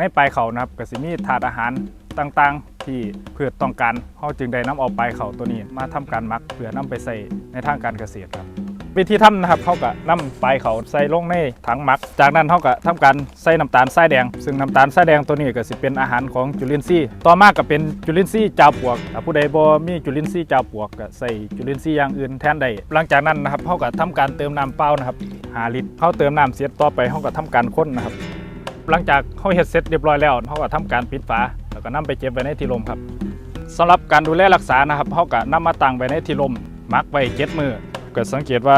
ในปลายเขานะครับก็สิมีถาดอาหารต่างๆ ที่เพืชต้องการเขาจึงได้นำเอาปลายเขาตัวนี้ มาทำการมักเพื่อนำไปใส่ในทางการเกษตรครับวิธีทำนะครับเขาก็นำปลายเขาใส่ลงในถังมัก จากนั้นเขาก็ทำการใส่น้ำตาลทรายแดง ซึ่งน้ำตาลทรายแดงตัวนี้ก็สิเป็นอาหารของจุลินทรีย์ต่อมาก็เป็นจุลินทรีย์จาวปลวกถ้าผู้ใดบ่มีจุลินทรีย์จาวปลวกก็ใส่จุลินทรีย์อย่างอื่นแทนได้หลังจากนั้นนะครับเขาก็ทำการเติมน้ำเปล่านะครับ5ลิตรเขาเติมน้ำเสร็จต่อไปเขาก็ทำการค้นนะครับ หลังจากเขาเฮ็ดเสร็จเรียบร้อยแล้วเขาก็ทำการปิดฝาแล้วก็นำไปเก็บไว้ในที่ร่มครับ สำหรับการดูแลรักษานะครับเขาก็นำมาตั้งไว้ในที่ร่มมักไว้เจ็ดมือเกิดสังเกตว่า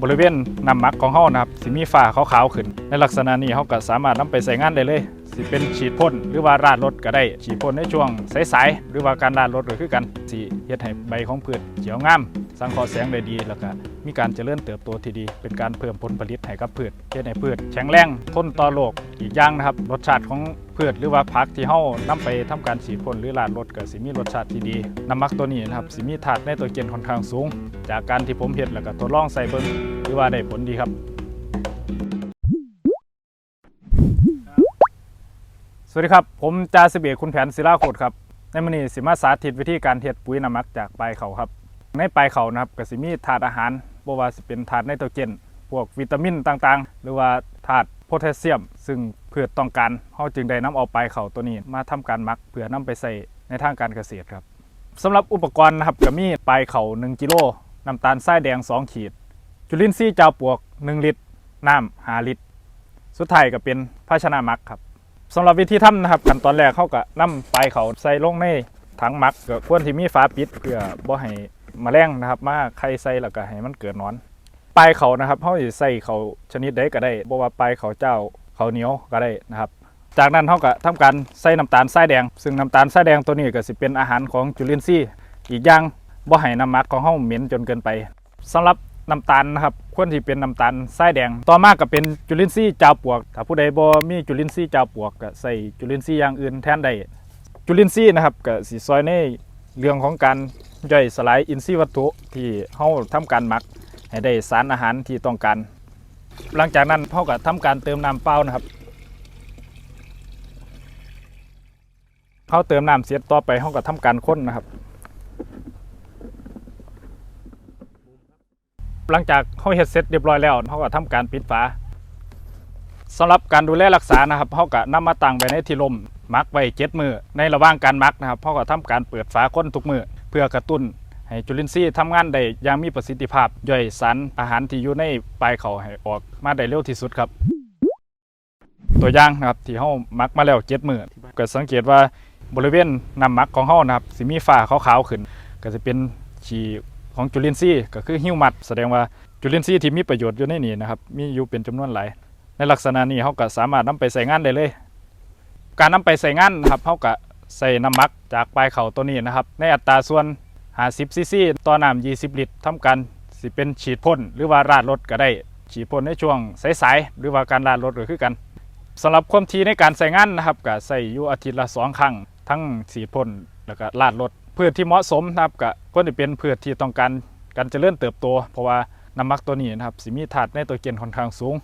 บริเวณน้ำมักของเขานะครับสิมีฝ้าขาวๆขึ้น ในลักษณะนี้เขาก็สามารถนำไปใส่งานได้เลย สิเป็นฉีดพ่นหรือว่าราดรถก็ได้ฉีดพ่นในช่วงสายๆหรือว่าการราดรถก็คือกันสิเฮ็ดให้ใบของพืชเขียวงามสังเคราะห์แสงได้ดีแล้วก็มีการเจริญเติบโตที่ดี เป็นการเพิ่มผลผลิตให้กับพืชเฮ็ดให้พืชแข็งแรงทนต่อโรคอีกอย่างนะครับรสชาติของพืชหรือว่าผักที่เฮานำไปทำการฉีดพ่นหรือราดรถก็สิมีรสชาติที่ดีน้ำมักตัวนี้นะครับสิมีธาตุไนโตรเจนค่อนข้างสูง จากการที่ผมเฮ็ดแล้วก็ทดลองใส่เบิ่งถือว่าได้ผลดีครับ สวัสดีครับ ผมจ่าสิบเอกคุณแผนศิลาโคตรครับ ในมื้อนี้สิมาสาธิตวิธีการเฮ็ดปุ๋ยน้ำมักจากปลายเขาครับ ในปลายเขานะครับก็สิมีธาตุอาหารบ่ว่าสิเป็นธาตุไนโตรเจน พวกวิตามินต่างๆ หรือว่าธาตุโพแทสเซียม ซึ่งพืชต้องการเฮาจึงได้นำเอาปลายเขาตัวนี้มาทำการมักเพื่อนำไปใส่ในทางการเกษตรครับสำหรับอุปกรณ์นะครับก็มีปลายเขา1กิโลน้ำตาลทรายแดง 2 ขีด จุลินทรีย์จาวปวก 1 ลิตร น้ำ5ลิตร สุดท้ายก็เป็นภาชนะมักครับ สำหรับวิธีทำนะครับขั้นตอนแรกเขาก็นำปลายเขาใส่ลงในถังหมักก็ควรที่มีฝาปิดเพื่อบ่ให้แมลงนะครับ มาไข่ใส่แล้วก็ให้มันเกิดนอน ปลายเขานะครับเขาสิใส่เขาชนิดใดก็ได้บ่ว่าปลายเขาเจ้าเขาเหนียวก็ได้นะครับ จากนั้นเขาก็ทำการใส่น้ำตาลทรายแดง ซึ่งน้ำตาลทรายแดงตัวนี้ก็สิเป็นอาหารของจุลินทรีย์อีกอย่างบ่ให้น้ำหมักของเขาเหม็นจนเกินไปสำหรับ น้ำตาลนะครับควรที่เป็นน้ำตาลทรายแดง ต่อมาก็เป็นจุลินทรีย์จาวปลวก ถ้าผู้ใดบ่มีจุลินทรีย์จาวปลวกก็ใส่จุลินทรีย์อย่างอื่นแทนได้จุลินทรีย์นะครับก็สิซอยในเรื่องของการย่อยสลายอินทรีย์วัตถุที่เฮาทำการหมัก ให้ได้สารอาหารที่ต้องการ หลังจากนั้นเฮาก็ทำการเติมน้ำเปล่านะครับเฮาเติมน้ำเสร็จต่อไปเฮาก็ทำการค้นนะครับ หลังจากเขาเฮ็ดเสร็จเรียบร้อยแล้วเขาก็ทำการปิดฝาสำหรับการดูแลรักษานะครับเขาก็นำมาตั้งไว้ในที่ลมมักไว้เจ็ดมือในระหว่างการมักนะครับเขาก็ทำการเปิดฝาค้นทุกมือเพื่อกระตุ้นให้จุลินทรีย์ทำงานได้อย่างมีประสิทธิภาพย่อยสารอาหารที่อยู่ในปลายเขาให้ออกมาได้เร็วที่สุดครับ ตัวอย่างนะครับที่เขามักมาแล้วเจ็ดมือก็สังเกตว่าบริเวณน้ำมักของเขานะครับสิมีฝ้าขาวๆขึ้น ก็จะเป็นฉี่ ของจุลินทรีย์ก็คือฮิวมัสแสดงว่าจุลินทรีย์ที่มีประโยชน์อยู่ในนี้นะครับมีอยู่เป็นจำนวนหลายในลักษณะนี้เขาก็สามารถนำไปใส่งานได้เลย การนำไปใส่งานนะครับเขาก็ใส่น้ำมักจากปลายเข่าตัวนี้นะครับ ในอัตราส่วน 50ซีซีต่อน้ำ20 ลิตรทำการสิเป็นฉีดพ่นหรือว่าราดรถก็ได้ ฉีดพ่นในช่วงสายๆหรือว่าการราดรถก็คือกันสำหรับความถี่ในการใส่งานนะครับก็ใส่อยู่อาทิตย์ละสองครั้ง ทั้งฉีพ่นแล้วก็ราดรถพืชที่เหมาะสมนะครับก็ควรจะเป็นพืชที่ต้องการการเจริญเติบโต เพราะว่าน้ำมักตัวนี้นะครับสิมีธาตุไนโตรเจนค่อนข้างสูง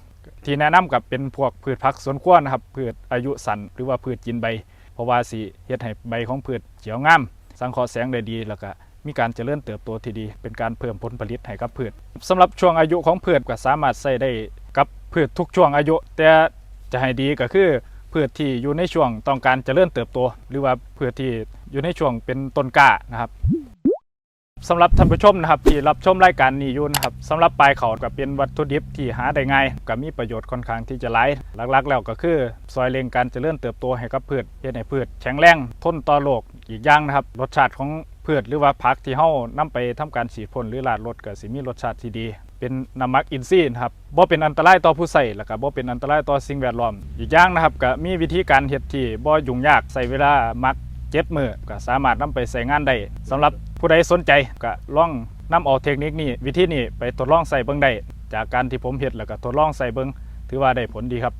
ที่แนะนำกับเป็นพวกพืชผักสวนครัวนะครับพืชอายุสั้นหรือว่าพืชกินใบ เพราะว่าสิเฮ็ดให้ใบของพืชเขียวงาม สังเคราะห์แสงได้ดีแล้วก็มีการเจริญเติบโตที่ดี เป็นการเพิ่มผลผลิตให้กับพืชสำหรับช่วงอายุของพืชก็สามารถใส่ได้กับพืชทุกช่วงอายุ แต่จะให้ดีก็คือ พืชที่อยู่ในช่วงต้องการเจริญเติบโต หรือว่าพืชที่อยู่ในช่วงเป็นต้นกล้านะครับสำหรับท่านผู้ชมนะครับที่รับชมรายการนี้อยู่นะครับสำหรับปลายเขาก็เป็นวัตถุดิบที่หาได้ง่ายก็มีประโยชน์ค่อนข้างที่จะหลายหลักๆ แล้วก็คือซอยเร่งการเจริญเติบโตให้กับพืชเฮ็ดให้พืชแข็งแรงทนต่อโรคอีกอย่างนะครับ รสชาติของพืชหรือว่าผักที่เฮานำไปทำการฉีดพ่นหรือราดรถก็สิมีรสชาติที่ดี เป็นน้ำมักอินทรีย์นะครับบ่เป็นอันตรายต่อผู้ใส่แล้วก็บ่เป็นอันตรายต่อสิ่งแวดล้อม อีกอย่างนะครับก็มีวิธีการเฮ็ดที่บ่ยุ่งยากใส่เวลามักเจ็ดมือก็สามารถนำไปใส่งานได้สำหรับผู้ใดสนใจก็ลองนำเอาเทคนิคนี้วิธีนี้ไปทดลองใส่เบิ่งได้จากการที่ผมเฮ็ดแล้วก็ทดลองใส่เบิ่งถือว่าได้ผลดีครับ